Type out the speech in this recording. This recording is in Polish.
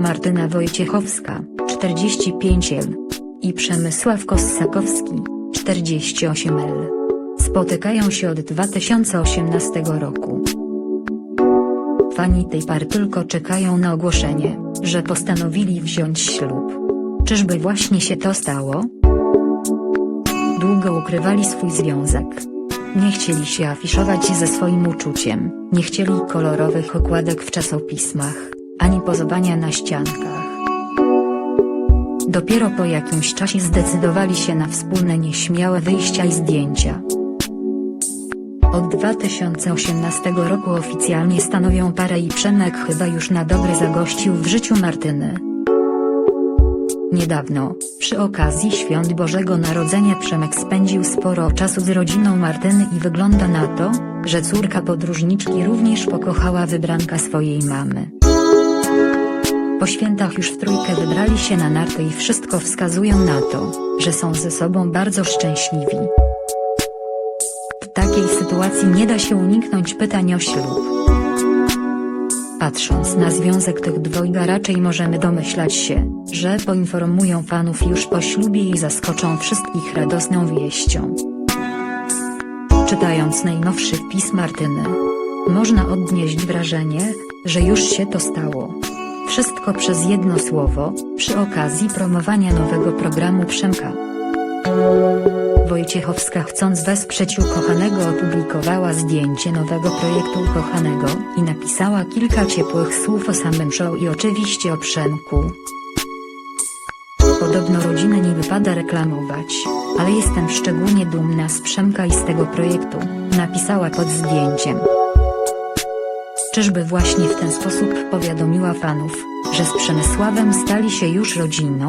Martyna Wojciechowska, 45 L. I Przemysław Kossakowski, 48 L. Spotykają się od 2018 roku. Fani tej pary tylko czekają na ogłoszenie, że postanowili wziąć ślub. Czyżby właśnie się to stało? Długo ukrywali swój związek. Nie chcieli się afiszować ze swoim uczuciem, nie chcieli kolorowych okładek w czasopismach, ani pozowania na ściankach. Dopiero po jakimś czasie zdecydowali się na wspólne nieśmiałe wyjścia i zdjęcia. Od 2018 roku oficjalnie stanowią parę i Przemek chyba już na dobre zagościł w życiu Martyny. Niedawno, przy okazji Świąt Bożego Narodzenia Przemek spędził sporo czasu z rodziną Martyny i wygląda na to, że córka podróżniczki również pokochała wybranka swojej mamy. Po świętach już w trójkę wybrali się na narty i wszystko wskazują na to, że są ze sobą bardzo szczęśliwi. W takiej sytuacji nie da się uniknąć pytań o ślub. Patrząc na związek tych dwojga raczej możemy domyślać się, że poinformują fanów już po ślubie i zaskoczą wszystkich radosną wieścią. Czytając najnowszy wpis Martyny, można odnieść wrażenie, że już się to stało. Wszystko przez jedno słowo, przy okazji promowania nowego programu Przemka. Wojciechowska chcąc wesprzeć ukochanego opublikowała zdjęcie nowego projektu ukochanego i napisała kilka ciepłych słów o samym show i oczywiście o Przemku. Podobno rodzinę nie wypada reklamować, ale jestem szczególnie dumna z Przemka i z tego projektu, napisała pod zdjęciem. Czyżby właśnie w ten sposób powiadomiła fanów, że z Przemysławem stali się już rodziną?